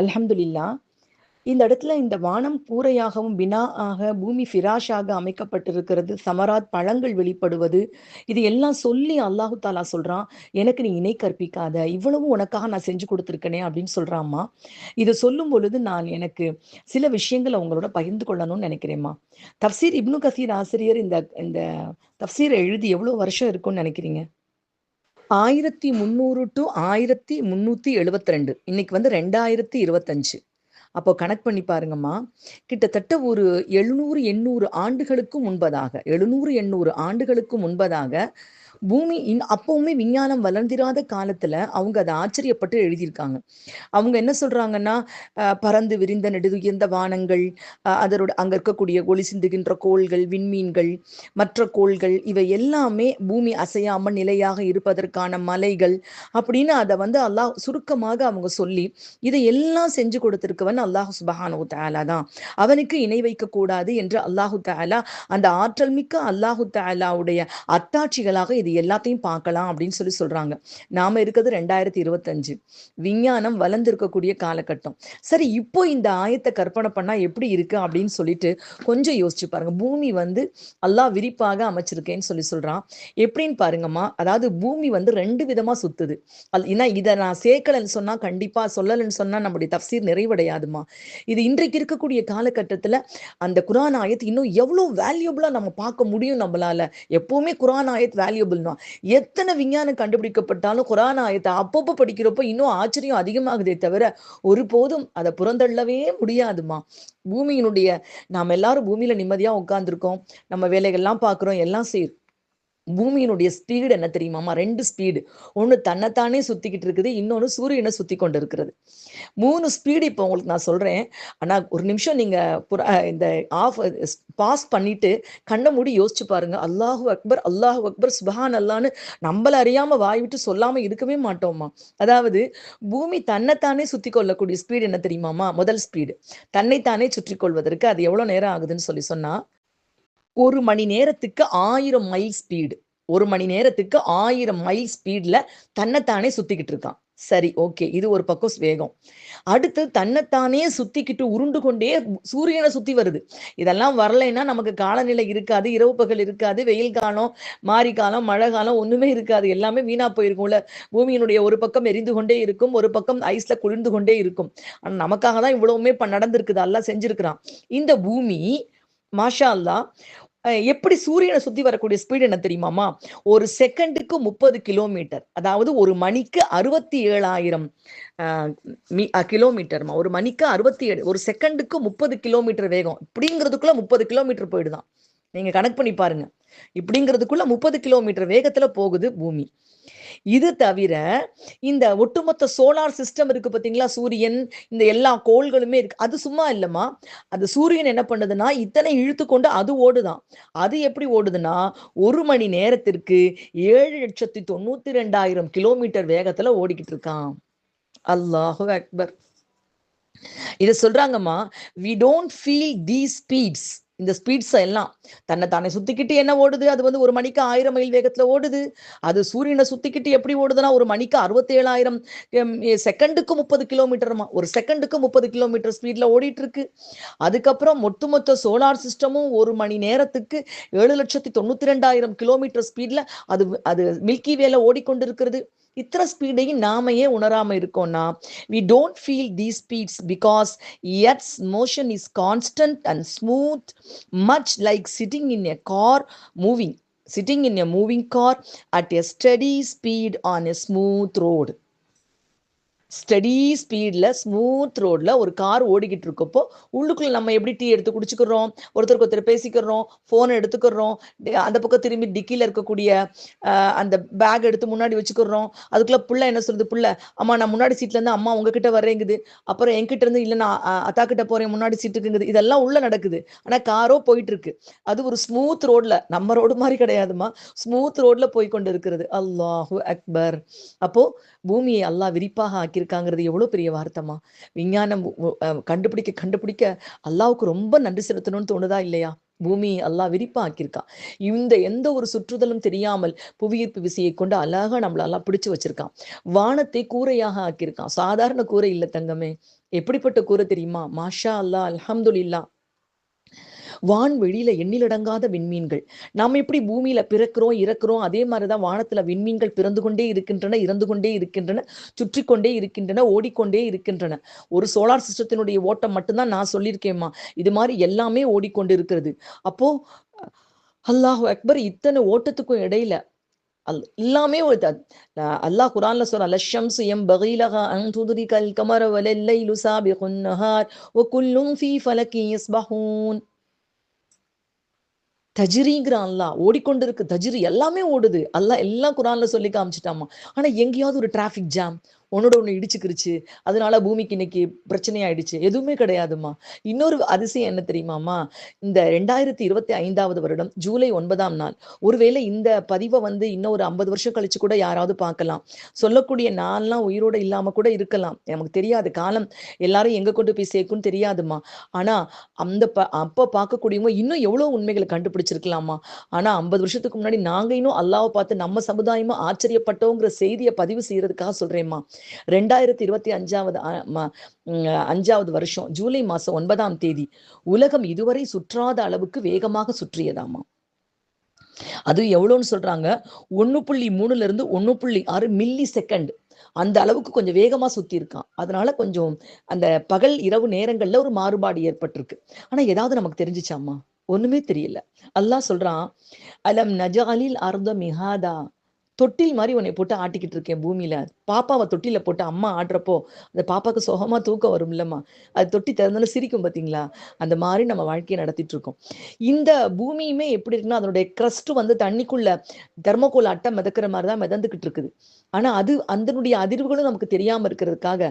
அல்ஹம்துலில்லா. இந்த இடத்துல இந்த வானம் கூரையாகவும் பினா ஆக பூமி ஃபிராஷாக அமைக்கப்பட்டிருக்கிறது. சமராத் பழங்கள் வெளிப்படுவது இது எல்லாம் சொல்லி அல்லாஹு தாலா சொல்றான் எனக்கு நீ இணை கற்பிக்காத இவ்வளவு உனக்காக நான் செஞ்சு கொடுத்துருக்கனே அப்படின்னு சொல்றாம்மா இதை சொல்லும் பொழுது நான் எனக்கு சில விஷயங்களை உங்களோட பகிர்ந்து கொள்ளணும்னு நினைக்கிறேம்மா தப்சீர் இப்னு கசீர் ஆசிரியர் இந்த இந்த தப்சீரை எழுதி எவ்வளோ வருஷம் இருக்கும்னு நினைக்கிறீங்க? ஆயிரத்தி முந்நூறு டு ஆயிரத்தி முந்நூற்றி எழுபத்தி ரெண்டு. இன்னைக்கு வந்து ரெண்டாயிரத்தி இருபத்தஞ்சு அப்போ கணக்கு பண்ணி பாருங்கம்மா. கிட்டத்தட்ட ஒரு எழுநூறு எண்ணூறு ஆண்டுகளுக்கு முன்பதாக எழுநூறு எண்ணூறு ஆண்டுகளுக்கு முன்பதாக பூமி இன் அப்பவுமே விஞ்ஞானம் வளர்ந்திராத காலத்துல அவங்க அதை ஆச்சரியப்பட்டு எழுதியிருக்காங்க. அவங்க என்ன சொல்றாங்கன்னா பறந்து விரிந்த நெடுதுயர்ந்த வானங்கள் அதனோட அங்க இருக்கக்கூடிய ஒளி சிந்துகின்ற கோள்கள் விண்மீன்கள் மற்ற கோள்கள் இவை எல்லாமே பூமி அசையாமல் நிலையாக இருப்பதற்கான மலைகள் அப்படின்னு அதை வந்து அல்லாஹ் சுருக்கமாக அவங்க சொல்லி இதை எல்லாம் செஞ்சு கொடுத்திருக்கவன் அல்லாஹு சுபஹானு தாலா தான். அவனுக்கு இணை வைக்க கூடாது என்று அல்லாஹு தாலா அந்த ஆற்றல் மிக்க அல்லாஹு தாலாவுடைய அத்தாட்சிகளாக இது எல்லாத்தையும் பார்க்கலாம் அப்படின்னு சொல்லி சொல்றாங்க. நாம இருக்கிறது ரெண்டாயிரத்தி இருபத்தஞ்சு. விஞ்ஞானம் வளர்ந்திருக்கக்கூடிய காலகட்டம். சரி இப்போ இந்த ஆயத்தை கற்பனை பண்ணா எப்படி இருக்கு அப்படின்னு சொல்லிட்டு கொஞ்சம் யோசிச்சு பாருங்க. பூமி வந்து அல்லாஹ் விரிப்பாக அமைச்சிருக்கேன்னு சொல்லி சொல்றான். எப்படின்னு பாருங்கம்மா. அதாவது பூமி வந்து ரெண்டு விதமா சுத்துது. ஏன்னா இதை நான் சேர்க்கலைன்னு சொன்னா கண்டிப்பா சொல்லலைன்னு சொன்னா நம்முடைய தப்சீர் நிறைவடையாதுமா இது இன்றைக்கு இருக்கக்கூடிய காலகட்டத்துல அந்த குரான் ஆயத்து இன்னும் எவ்வளவு வேல்யூபிளா நம்ம பார்க்க முடியும் நம்மளால. எப்பவுமே குரான் ஆயத் வேல்யூபிள் தான் எத்தனை விஞ்ஞானம் கண்டுபிடிக்கப்பட்டாலும் குரான் ஆயத்தை அப்பப்போ படிக்கிறப்போ இன்னும் ஆச்சரியம் அதிகமாகுதே தவிர ஒருபோதும் அதை புறந்தள்ளவே முடியாதுமா பூமியினுடைய நாம் எல்லாரும் பூமியில நிம்மதியா உட்கார்ந்துருக்கோம். நம்ம வேலைகள்லாம் பார்க்குறோம். எல்லாம் செய்யும் பூமியினுடைய ஸ்பீடு என்ன தெரியுமாமா ரெண்டு ஸ்பீடு ஒன்று தன்னைத்தானே சுத்திக்கிட்டு இருக்குது இன்னொன்று சூரியனை சுத்தி கொண்டு இருக்கிறது மூணு ஸ்பீடு இப்போ உங்களுக்கு நான் சொல்றேன். ஆனால் ஒரு நிமிஷம் நீங்க இந்த ஆஃப் பாஸ் பண்ணிட்டு கண்ணை மூடி யோசிச்சு பாருங்க. அல்லாஹு அக்பர் அல்லாஹு அக்பர் சுபஹான் அல்லான்னு நம்மள அறியாம வாய் விட்டு சொல்லாம இருக்கவே மாட்டோமா அதாவது பூமி தன்னைத்தானே சுத்தி கொள்ளக்கூடிய ஸ்பீடு என்ன தெரியுமாமா முதல் ஸ்பீடு தன்னைத்தானே சுற்றி கொள்வதற்கு அது எவ்வளவு நேரம் ஆகுதுன்னு சொல்லி சொன்னா ஒரு மணி நேரத்துக்கு ஆயிரம் மைல் ஸ்பீடு ஒரு மணி நேரத்துக்கு ஆயிரம் மைல் ஸ்பீட்ல தன்னைத்தானே சுத்திக்கிட்டு இருக்கான். சரி ஓகே இது ஒரு பக்கம் வேகம். அடுத்து தன்னைத்தானே சுத்திக்கிட்டு உருண்டு கொண்டே சூரியனை சுத்தி வருது. இதெல்லாம் வரலைன்னா நமக்கு காலநிலை இருக்காது இரவு பகல் இருக்காது வெயில் காலம் மாரி காலம் மழை காலம் ஒண்ணுமே இருக்காது. எல்லாமே வீணா போயிருக்கும்ல. பூமியினுடைய ஒரு பக்கம் எரிந்து கொண்டே இருக்கும் ஒரு பக்கம் ஐஸ்ல குளிர்ந்து கொண்டே இருக்கும். ஆனா நமக்காக தான் இவ்வளவுமே இப்ப நடந்திருக்குது. எல்லாம் செஞ்சிருக்கிறான். இந்த பூமி மாஷா அல்லா எப்படி சூரியனை சுத்தி வரக்கூடிய ஸ்பீடு என்ன தெரியுமாமா ஒரு செகண்டுக்கு முப்பது கிலோமீட்டர் அதாவது ஒரு மணிக்கு அறுபத்தி ஏழாயிரம் கிலோமீட்டர்மா ஒரு மணிக்கு அறுபத்தி ஏழு ஒரு செகண்டுக்கு முப்பது கிலோமீட்டர் வேகம். இப்படிங்கிறதுக்குள்ள முப்பது கிலோமீட்டர் போயிடுதான். நீங்க கணக்கு பண்ணி பாருங்க. இப்படிங்கிறதுக்குள்ள முப்பது கிலோமீட்டர் வேகத்துல போகுது பூமி. இது தவிர இந்த ஒட்டுமொத்த சோலார் சிஸ்டம் இருக்கு பார்த்தீங்களா சூரியன் இந்த எல்லா கோள்களுமே இருக்கு. அது சும்மா இல்லைம்மா. அது சூரியன் என்ன பண்ணுதுன்னா இத்தனை இழுத்து கொண்டு அது ஓடுதான். அது எப்படி ஓடுதுன்னா ஒரு மணி நேரத்திற்கு ஏழு லட்சத்தி தொண்ணூத்தி ரெண்டாயிரம் கிலோமீட்டர் வேகத்துல ஓடிக்கிட்டு இருக்கான். அல்லாஹு அக்பர். இத சொல்றாங்கம்மா we don't feel the speeds இந்த ஸ்பீட்ஸ் எல்லாம் தன்னை தானே சுத்திக்கிட்டு என்ன ஓடுது? அது வந்து ஒரு மணிக்கு ஆயிரம் மைல் வேகத்துல ஓடுது. அது சூரியனை சுத்திக்கிட்டு எப்படி ஓடுதுன்னா ஒரு மணிக்கு அறுபத்தி ஏழாயிரம் செகண்டுக்கு முப்பது கிலோமீட்டர்மா ஒரு செகண்டுக்கு முப்பது கிலோமீட்டர் ஸ்பீட்ல ஓடிட்டு இருக்கு அதுக்கப்புறம் ஒட்டுமொத்த சோலார் சிஸ்டமும் ஒரு மணி நேரத்துக்கு ஏழு லட்சத்தி தொண்ணூத்தி ரெண்டாயிரம் கிலோமீட்டர் ஸ்பீட்ல அது அது மில்கி வேல ஓடிக்கொண்டிருக்கிறது. இத்தனை ஸ்பீடையும் நாம ஏன் உணராம இருக்கோம்னா we don't feel the speeds because its motion is constant and smooth much like sitting in a car moving sitting in a moving car at a steady speed on a smooth road steady ஸ்பீடில் smooth ரோடில் ஒரு car ஓடிக்கிட்டு இருக்கப்போ உள்ளுக்குள்ள நம்ம எப்படி tea எடுத்து குடிச்சுக்கிறோம்? ஒருத்தருக்கு ஒருத்தர் பேசிக்கிறோம் ஃபோன் எடுத்துக்கிறோம் அந்த பக்கம் திரும்பி டிக்கியில் இருக்கக்கூடிய அந்த பேக் எடுத்து முன்னாடி வச்சுக்கிறோம். அதுக்குள்ள புள்ள என்ன சொல்றது புள்ள அம்மா நான் முன்னாடி சீட்லேருந்து அம்மா உங்ககிட்ட வரேங்குது அப்புறம் என்கிட்ட இருந்து இல்லை நான் அத்தா கிட்ட போறேன் முன்னாடி சீட்டுக்குங்குது இதெல்லாம் உள்ள நடக்குது. ஆனால் காரோ போயிட்டு இருக்கு. அது ஒரு ஸ்மூத் ரோட்ல நம்ம ரோடு மாதிரி கிடையாதுமா ஸ்மூத் ரோட்ல போய் கொண்டு இருக்கிறது. அல்லாஹு அக்பர். அப்போ பூமியை அல்லாஹ் விரிப்பாக ஆக்கி ஆக்கியிருக்காங்கிறது எவ்வளவு பெரிய வார்த்தைமா விஞ்ஞானம் கண்டுபிடிக்க கண்டுபிடிக்க அல்லாவுக்கு ரொம்ப நன்றி செலுத்தணும்னு தோணுதா இல்லையா? பூமி அல்லாஹ் விரிப்பா ஆக்கியிருக்கான் இந்த எந்த ஒரு சுற்றுதலும் தெரியாமல் புவியீர்ப்பு விசையை கொண்டு அழகா நம்மளால பிடிச்சு வச்சிருக்கான் வானத்தை கூரையாக ஆக்கியிருக்கான் சாதாரண கூரை இல்ல தங்கமே. எப்படிப்பட்ட கூரை தெரியுமா? மாஷா அல்லாஹ் அல்ஹம்துலில்லாஹ். வான்வெளியில எண்ணிலடங்காத விண்மீன்கள். நாம் எப்படி பூமியில பிறக்கிறோம் இறக்குறோம் அதே மாதிரிதான் வானத்துல விண்மீன்கள் பிறந்து கொண்டே இருக்கின்றன இறந்து கொண்டே இருக்கின்றன சுற்றி கொண்டே இருக்கின்றன ஓடிக்கொண்டே இருக்கின்றன. ஒரு சோலார் சிஸ்டத்தினுடைய ஓட்டம் மட்டும்தான் நான் சொல்லியிருக்கேம்மா. இது மாதிரி எல்லாமே ஓடிக்கொண்டு இருக்கிறது அப்போ அல்லாஹ் அக்பர் இத்தனை ஓட்டத்துக்கும் இடையில அல் எல்லாமே ஒரு அல்லாஹ் குரான்ல சொல்ற லஷம்சு எம் பகீலகா அன் கல் கமர வலல்லை லுசாபி குன்னஹார் நஹார் குல்லும் ஃபி ஃபலக்கி இஸ்பஹூன் தஜிரிங்கிறான் அல்லா ஓடிக்கொண்டிருக்கு தஜிரி எல்லாமே ஓடுது. அல்லா எல்லாம் குரான்ல சொல்லி காமிச்சிட்டாமா? ஆனா எங்கேயாவது ஒரு டிராஃபிக் ஜாம் ஒன்னோட ஒன்று இடிச்சுக்கிருச்சு. அதனால பூமிக்கு இன்னைக்கு பிரச்சனை ஆயிடுச்சு எதுவுமே கிடையாதுமா இன்னொரு அதிசயம் என்ன தெரியுமாமா இந்த ரெண்டாயிரத்தி இருபத்தி ஐந்தாவது வருடம் ஜூலை ஒன்பதாம் நாள். ஒருவேளை இந்த பதிவை வந்து இன்னும் ஒரு ஐம்பது வருஷம் கழிச்சு கூட யாராவது பார்க்கலாம். சொல்லக்கூடிய நாள்லாம் உயிரோட இல்லாம கூட இருக்கலாம். நமக்கு தெரியாது. காலம் எல்லாரும் எங்க கொண்டு போய் சேர்க்கும்னு தெரியாதுமா ஆனா அந்த ப அப்ப பார்க்கக்கூடியவங்க இன்னும் எவ்வளவு உண்மைகளை கண்டுபிடிச்சிருக்கலாமா ஆனா ஐம்பது வருஷத்துக்கு முன்னாடி நாங்க இன்னும் அல்லாவை பார்த்து நம்ம சமுதாயமா ஆச்சரியப்பட்டோங்கிற செய்தியை பதிவு செய்யறதுக்காக சொல்றேம்மா. ரெண்டாயிரத்தி இருபத்தி அஞ்சாவது அஞ்சாவது வருஷம் ஜூலை மாசம் ஒன்பதாம் தேதி உலகம் இதுவரை சுற்றாத அளவுக்கு வேகமாக சுற்றியதாமா? அது எவ்வளோன்னு சொல்றாங்க. ஒண்ணு புள்ளி மூணுல இருந்து ஒண்ணு புள்ளி ஆறு மில்லி செகண்ட் அந்த அளவுக்கு கொஞ்சம் வேகமா சுத்தி இருக்கான் அதனால கொஞ்சம் அந்த பகல் இரவு நேரங்கள்ல ஒரு மாறுபாடு ஏற்பட்டிருக்கு. ஆனா ஏதாவது நமக்கு தெரிஞ்சிச்சாமா? ஒண்ணுமே தெரியல. அல்லாஹ் சொல்றான் அலம் நஜாலில் அர்த மிகாதா தொட்டில் மாதிரி உன்னை போட்டு ஆட்டிக்கிட்டு இருக்கேன் பூமியில. பாப்பாவை தொட்டில போட்டு அம்மா ஆடுறப்போ அந்த பாப்பாக்கு சுகமா தூக்கம் வரும் இல்லம்மா. அது தொட்டி திறந்தாலும் சிரிக்கும் பாத்தீங்களா? அந்த மாதிரி நம்ம வாழ்க்கையை நடத்திட்டு இருக்கோம். இந்த பூமியுமே எப்படி இருக்குன்னா அதனுடைய கிரஸ்ட் வந்து தண்ணிக்குள்ள தெர்மோகோல் அட்டை மிதக்கிற மாதிரி தான் மிதந்துகிட்டு இருக்குது. ஆனா அது அதனுடைய அதிர்வுகளும் நமக்கு தெரியாம இருக்கிறதுக்காக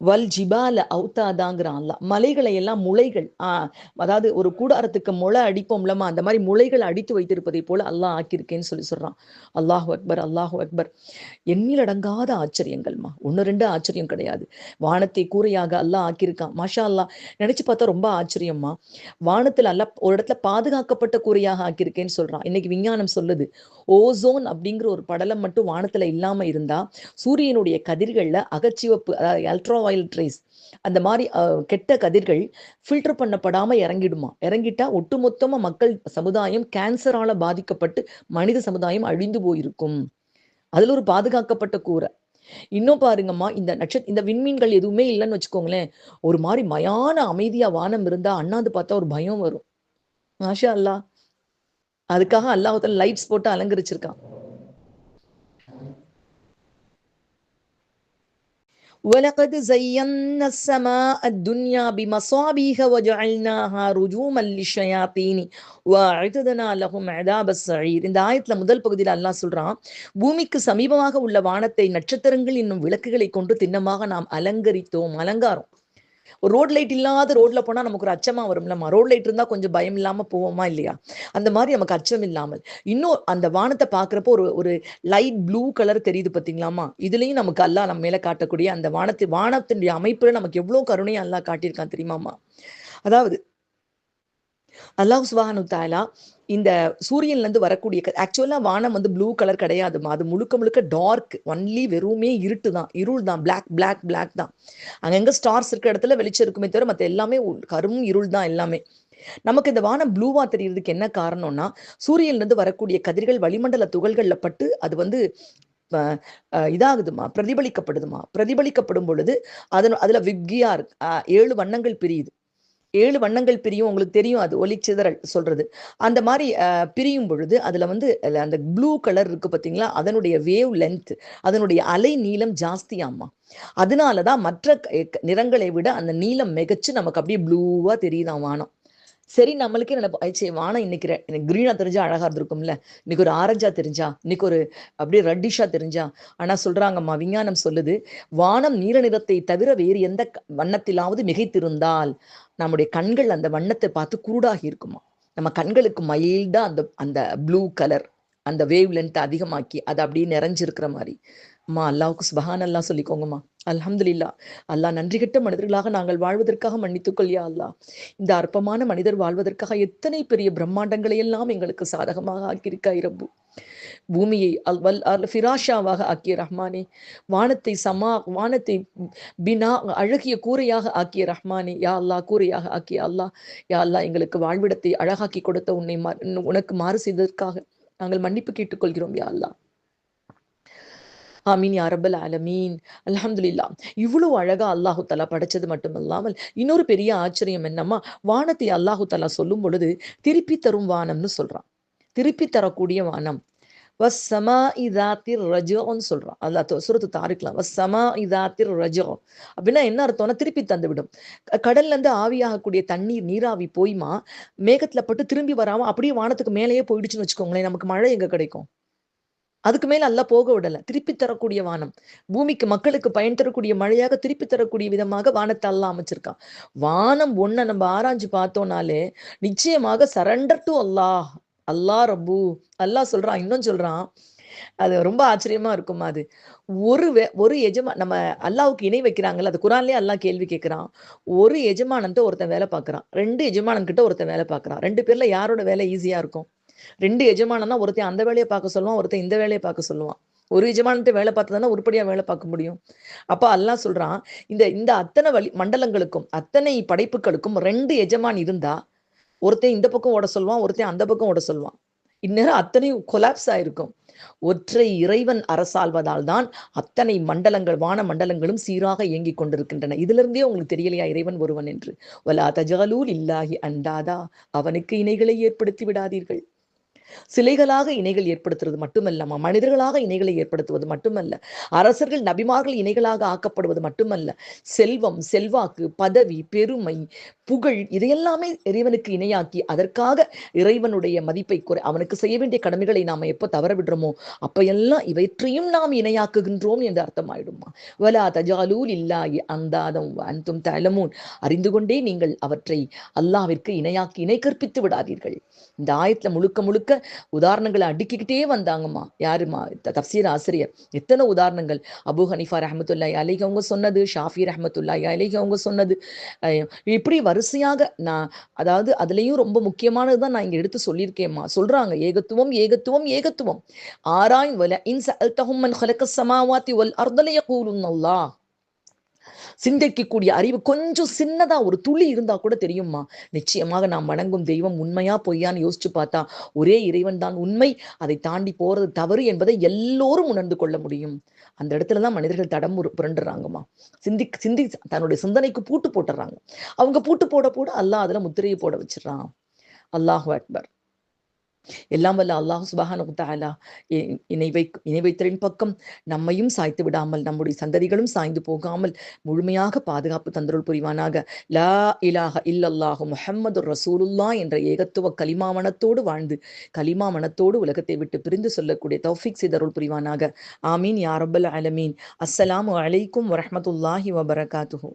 வல் ஜிபால அவுத்தாதாங்கிறான் அல்லாஹ். மலைகளை எல்லாம் முளைகள் ஆஹ் அதாவது ஒரு கூடாரத்துக்கு முளை அடிப்போம்லமா அந்த மாதிரி முளைகள் அடித்து வைத்திருப்பதை போல அல்லாஹ் ஆக்கியிருக்கேன்னு சொல்லி சொல்றான். அல்லாஹு அக்பர் அல்லாஹு அக்பர். எண்ணிலடங்காத ஆச்சரியங்கள்மா ஒன்னு ரெண்டு ஆச்சரியம் கிடையாது. வானத்தை கூரையாக அல்லாஹ் ஆக்கியிருக்கான். மாஷா அல்லாஹ் நினைச்சு பார்த்தா ரொம்ப ஆச்சரியம்மா வானத்துல அல்ல ஒரு இடத்துல பாதுகாக்கப்பட்ட கூரையாக ஆக்கியிருக்கேன்னு சொல்றான். இன்னைக்கு விஞ்ஞானம் சொல்லுது ஓசோன் அப்படிங்கிற ஒரு படலம் மட்டும் வானத்துல இல்லாம இருந்தா சூரியனுடைய கதிர்கள்ல அகச்சிவப்பு அதாவது அல்ட்ரா வயலட் அந்த மாதிரி கெட்ட கதிர்கள் ஃபில்டர் பண்ணப்படாம இறங்கிடுமா? இறங்கிட்டா ஒட்டுமொத்தமாக மக்கள் சமுதாயம் கேன்சரால பாதிக்கப்பட்டு மனித சமுதாயம் அழிந்து போயிருக்கும். அதுல ஒரு பாதுகாக்கப்பட்ட கூரை இன்னும் பாருங்கம்மா இந்த நட்சத் இந்த விண்மீன்கள் எதுவுமே இல்லைன்னு வச்சுக்கோங்களேன். ஒரு மாதிரி மயான அமைதியா வானம் இருந்தா அண்ணாந்து பார்த்தா ஒரு பயம் வரும். ஆஷா அல்லாஹ். அதுக்காக அல்லாஹத்தில் லைட்ஸ் போட்டு அலங்கரிச்சிருக்கான். ولقد زينا السماء الدنيا بمصابيح وجعلناها رجوما للشياطين وأعتدنا لهم عذاب السعير இந்த ஆயத்துல முதல் பகுதியில அல்லாஹ் சொல்றான் பூமிக்கு சமீபமாக உள்ள வானத்தை நட்சத்திரங்கள் என்னும் விளக்குகளை கொண்டு திண்ணமாக நாம் அலங்கரித்தோம் அலங்காரம் ஒரு ரோட் லைட் இல்லாத ரோட்ல போனா நமக்கு ஒரு அச்சமா வரும்லம்மா ரோட் லைட் இருந்தா கொஞ்சம் பயம் இல்லாம போவோமா இல்லையா? அந்த மாதிரி நமக்கு அச்சம் இல்லாமல். இன்னும் அந்த வானத்தை பாக்குறப்போ ஒரு ஒரு லைட் ப்ளூ கலர் தெரியுது பாத்தீங்களாமா இதுலயும் நமக்கு அல்லாஹ் நம்ம மேல காட்டக்கூடிய அந்த வானத்து வானத்தினுடைய அமைப்புல நமக்கு எவ்வளவு கருணையை அல்லாஹ் காட்டியிருக்கான் தெரியுமாமா அதாவது அல்லாஹ் சுபானு தாலா இந்த சூரியன்ல இருந்து வரக்கூடிய ஆக்சுவலா வானம் வந்து ப்ளூ கலர் கிடையாதுமா அது முழுக்க முழுக்க டார்க் ஒன்லி வெறுமே இருட்டு தான். இருள் தான். பிளாக் பிளாக் பிளாக் தான். அங்கங்க ஸ்டார்ஸ் இருக்கிற இடத்துல வெளிச்சம் இருக்குமே தவிர மத்த எல்லாமே கரும் இருள் தான் எல்லாமே. நமக்கு இந்த வானம் ப்ளூவா தெரியறதுக்கு என்ன காரணம்னா சூரியன்ல இருந்து வரக்கூடிய கதிர்கள் வளிமண்டல துகள்கள்ல பட்டு அது வந்து இதாகுதுமா பிரதிபலிக்கப்படுதுமா பிரதிபலிக்கப்படும் பொழுது அதன் அதுல விக்கியா இருக்கு ஏழு வண்ணங்கள் பிரியுது. ஏழு வண்ணங்கள் பிரியும் உங்களுக்கு தெரியும் அது ஒளிச்சிதறல் சொல்றது. அந்த மாதிரி பிரியும் பொழுது அதுல வந்து அந்த ப்ளூ கலர் இருக்கு பாத்தீங்களா? அதனுடைய வேவ் லென்த் அதனுடைய அலை நீளம் ஜாஸ்தியாமா அதனாலதான் மற்ற நிறங்களை விட அந்த நீளம் மிகச்சு நமக்கு அப்படியே ப்ளூவா தெரியுதாம் வானம். சரி நம்மளுக்கே நினைப்போம் "ஐ, சரி வானம் இன்னைக்கு எனக்கு கிரீனா தெரிஞ்சா அழகா இருந்திருக்கும்ல. இன்னைக்கு ஒரு ஆரஞ்சா தெரிஞ்சா இன்னைக்கு ஒரு அப்படியே ரெட்டிஷா தெரிஞ்சா. ஆனா சொல்றாங்கம்மா விஞ்ஞானம் சொல்லுது வானம் நீல நிறத்தை தவிர வேறு எந்த க- வண்ணத்திலாவது மிகைத்திருந்தால் நம்முடைய கண்கள் அந்த வண்ணத்தை பார்த்து குருடாகி இருக்குமா? நம்ம கண்களுக்கு மைல்டா அந்த அந்த ப்ளூ கலர் அந்த வேவ் லென்த் அதிகமாக்கி அதை அப்படியே நிறைஞ்சிருக்கிற மாதிரி. அம்மா அல்லாவுக்கு சுபஹான் அல்லா சொல்லிக்கோங்கம்மா. அல்ஹம்துலில்லா. அல்லாஹ் நன்றி கெட்ட மனிதர்களாக நாங்கள் வாழ்வதற்காக மன்னித்துக்கொள்ளியா அல்லாஹ். இந்த அற்பமான மனிதர் வாழ்வதற்காக எத்தனை பெரிய பிரம்மாண்டங்களை எல்லாம் எங்களுக்கு சாதகமாக ஆக்கியிருக்கா இரப்பு பூமியை அல் வல் அல் ஃபிராஷாவாக ஆக்கிய ரஹ்மானே. வானத்தை சமா வானத்தை பினா அழகிய கூரையாக ஆக்கிய ரஹ்மானே. யா அல்லாஹ் கூரையாக ஆக்கிய அல்லாஹ். யா அல்லாஹ் எங்களுக்கு வாழ்விடத்தை அழகாக்கி கொடுத்த உன்னை மா- உனக்கு மாறு செய்ததற்காக நாங்கள் மன்னிப்பு கேட்டுக்கொள்கிறோம் யா அல்லா ஆமீன் அரபல் அலமீன் அலமதுல்லா அல்ஹம்துலில்லா. இவ்வளவு அழகா அல்லாஹு தலா படைச்சது மட்டுமல்லாமல் இன்னொரு பெரிய ஆச்சரியம் என்னம்மா? வானத்தை அல்லாஹு தலா சொல்லும் பொழுது திருப்பி தரும் வானம்னு சொல்றான். திருப்பி தரக்கூடிய வானம். வஸ்ஸமா இதாத்திர் ரஜோன்னு சொல்றான். அல்லாஹ் சுரத்து தாரிக்கலாம் வஸ்ஸமா இதாத்திர் ரஜோ அப்படின்னா என்ன அர்த்தம்னா திருப்பி தந்து விடும் கடல்ல இருந்து ஆவியாகக்கூடிய தண்ணீர் நீராவி போய்மா மேகத்துல பட்டு திரும்பி வராம அப்படியே வானத்துக்கு மேலேயே போயிடுச்சுன்னு வச்சுக்கோங்களேன் நமக்கு மழை எங்க கிடைக்கும்? அதுக்கு மேல அல்ல போக விடல. திருப்பி தரக்கூடிய வானம். பூமிக்கு மக்களுக்கு பயன் தரக்கூடிய மழையாக திருப்பி தரக்கூடிய விதமாக வானத்தை அல்ல அமைச்சிருக்கான் வானம் ஒண்ண நம்ம ஆராய்ஞ்சு பார்த்தோம்னாலே நிச்சயமாக சரண்டர் டு அல்லாஹ் அல்லாஹ் ரபு அல்லாஹ் சொல்றான் இன்னும் சொல்றான். அது ரொம்ப ஆச்சரியமா இருக்கும் அது. ஒரு வே- ஒரு எஜமா நம்ம அல்லாவுக்கு இணை வைக்கிறாங்கல்ல அது குரான்லயே அல்லாஹ் கேள்வி கேட்கிறான். ஒரு எஜமானன்ட்ட ஒருத்தன் வேலை பார்க்கறான். ரெண்டு எஜமானன் கிட்ட ஒருத்தன் வேலை பார்க்கறான். ரெண்டு பேர்ல யாரோட வேலை ஈஸியா இருக்கும்? ரெண்டு எஜமானன்னா ஒருத்தன் அந்த வேலையை பார்க்க சொல்லுவான் ஒருத்தன் இந்த வேலையை பார்க்க சொல்லுவான். ஒரு எஜமானத்தை வேலை பார்த்ததானே உருப்படியா வேலை பார்க்க முடியும். அப்ப அல்லாஹ் சொல்றான் இந்த இந்த அத்தனை வழி மண்டலங்களுக்கும் அத்தனை படைப்புகளுக்கும் ரெண்டு எஜமான் இருந்தா ஒருத்தன் இந்த பக்கம் ஓட சொல்லுவான் ஒருத்தன் அந்த பக்கம் ஓட சொல்லுவான். இந்நேரம் அத்தனையும் கொலாப்ஸ் ஆயிருக்கும். ஒற்றை இறைவன் அரசாள்வதால் தான் அத்தனை மண்டலங்கள் வான மண்டலங்களும் சீராக இயங்கிக் கொண்டிருக்கின்றன. இதுல இருந்தே உங்களுக்கு தெரியலையா இறைவன் ஒருவன் என்று? வலா தஜாலூல் இல்லாஹி அண்டாதா அவனுக்கு இணைகளை ஏற்படுத்தி விடாதீர்கள். சிலைகளாக இணைகள் ஏற்படுத்துறது மட்டுமல்லாம மனிதர்களாக இணைகளை ஏற்படுத்துவது மட்டுமல்ல அரசர்கள் நபிமார்கள் இணைகளாக ஆக்கப்படுவது மட்டுமல்ல செல்வம் செல்வாக்கு பதவி பெருமை புகழ் இதையெல்லாமே இறைவனுக்கு இணையாக்கி அதற்காக இறைவனுடைய மதிப்பை குறை அவனுக்கு செய்ய வேண்டிய கடமைகளை நாம் எப்போ தவற விடுறோமோ அப்ப எல்லாம் இவற்றையும் நாம் இணையாக்குகின்றோம் என்று அர்த்தமாயிடுமா வலா தஜாலூல் இல்லாயி அந்தாதம் அந்தும் தலமூன் அறிந்து கொண்டே நீங்கள் அவற்றை அல்லாவிற்கு இணையாக்கி இணை கற்பித்து விடாதீர்கள். இந்த ஆயத்தில் முழுக்க முழுக்க உதாரணங்களை அடுக்கிக்கிட்டே வந்தாங்கம்மா. யாருமா? தப்சீர் ஆசிரியர். எத்தனை உதாரணங்கள்? அபு ஹனிஃபா ரஹமத்துல்லாய் அலிக அவங்க சொன்னது ஷாஃபி ரஹமத்துல்லாய் அலிக அவங்க சொன்னது. அஹ் இப்படி வரிசையாக நான் அதாவது அதுலயும் ரொம்ப முக்கியமானதுதான் நான் இங்க எடுத்து சொல்லியிருக்கேம்மா. சொல்றாங்க ஏகத்துவம் ஏகத்துவம் ஏகத்துவம். ஆராய் வல இன் சஅல்தஹும் மன் ஹலக ஸமாவாத்தி வல் அர்த லயகூலுன்னல்லாஹ் சிந்திக்கக்கூடிய அறிவு கொஞ்சம் சின்னதா ஒரு துளி இருந்தா கூட தெரியுமா நிச்சயமாக நாம் வணங்கும் தெய்வம் உண்மையா பொய்யான்னு யோசிச்சு பார்த்தா ஒரே இறைவன் தான் உண்மை. அதை தாண்டி போறது தவறு என்பதை எல்லோரும் உணர்ந்து கொள்ள முடியும். அந்த இடத்துல தான் மனிதர்கள் தடம் புரண்டுறாங்கம்மா. சிந்தி சிந்தி தன்னுடைய சிந்தனைக்கு பூட்டு போட்டுறாங்க. அவங்க பூட்டு போட போட அல்லாஹ் அதுல முத்திரையை போட வச்சிடறான். அல்லாஹு அக்பர். எல்லாம் வல்ல அல்லாஹ் சுபஹான் உத்தாலா இணை வை இணை வைத்தலின் பக்கம் நம்மையும் சாய்த்து விடாமல் நம்முடைய சந்ததிகளும் சாய்ந்து போகாமல் முழுமையாக பாதுகாப்பு தந்தருள் புரிவானாக. லா இலாக இல்லல்லாஹு முஹம்மது ரசூலுல்லா என்ற ஏகத்துவ கலிமா மனத்தோடு வாழ்ந்து கலிமா மனத்தோடு உலகத்தை விட்டு பிரிந்து சொல்லக்கூடிய தௌஃபிக் சிதருள் புரிவானாக. ஆமீன் யாரபல் அலமீன் அஸ்ஸலாமு அலைக்கும் வரமத்துல்லாஹி வபரகாத்துஹூ.